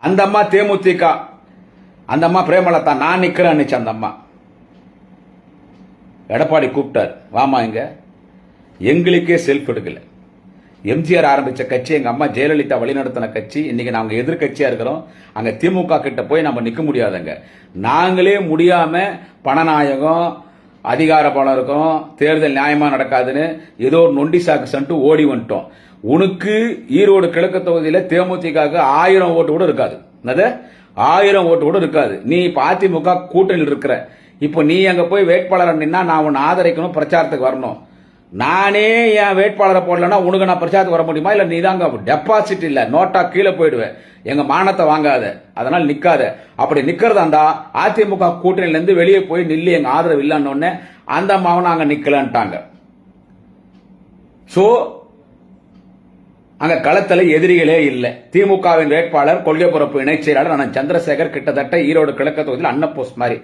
அந்த அம்மா தேமுதிக அந்த அம்மா பிரேமலதா நான் நிற்கிறேன் அந்த அம்மா. எடப்பாடி கூப்பிட்டார் வாமா இங்க. எங்களுக்கே செல்ஃப் எடுக்கல. எம்ஜிஆர் ஆரம்பிச்ச கட்சி எங்க அம்மா ஜெயலலிதா வழிநடத்தின கட்சி இன்னைக்கு நாங்க எதிர்க்கட்சியா இருக்கிறோம். அங்க திமுக கிட்ட போய் நம்ம நிக்க முடியாதுங்க. நாங்களே முடியாம பணநாயகம் அதிகார பலம் இருக்கும் தேர்தல் நியாயமா நடக்காதுன்னு ஏதோ ஒரு நொண்டி சாக்கு சென்ட்டு ஓடி வந்துட்டோம். உனக்கு ஈரோடு கிழக்கு தொகுதியில தேமுதிக ஆயிரம் ஓட்டு கூட இருக்காது. என்னது? ஆயிரம் ஓட்டு கூட இருக்காது. நீ இப்போ அதிமுக கூட்டணியில் இருக்கிற இப்போ நீ அங்க போய் வேட்பாளர் நின்னா நான் உன்னை ஆதரிக்கணும் பிரச்சாரத்துக்கு வரணும். நானே என் வேட்பாளரை போடலன்னா உனக்கு நான் பிரச்சாரத்துக்கு வர முடியுமா? இல்லை நீ தாங்க டெபாசிட் இல்லை நோட்டா கீழே போயிடுவேன் எங்கள் மானத்தை வாங்காத அதனால் நிற்காத அப்படி நிற்கிறதா இருந்தால் அதிமுக கூட்டணியிலேருந்து வெளியே போய் நில்லு எங்கள் ஆதரவு இல்லைன்னு அந்த அம்மாவை அங்கே நிற்கலன்ட்டாங்க ஸோ அங்க களத்தில் எதிரிகளே இல்லை. திமுகவின் வேட்பாளர் கொள்கை பொறுப்பு இணைச் செயலாளர் அண்ணன் சந்திரசேகர் கிட்டத்தட்ட ஈரோடு கிழக்கு தொகுதியில் அன்னப்போஸ் மாதிரி.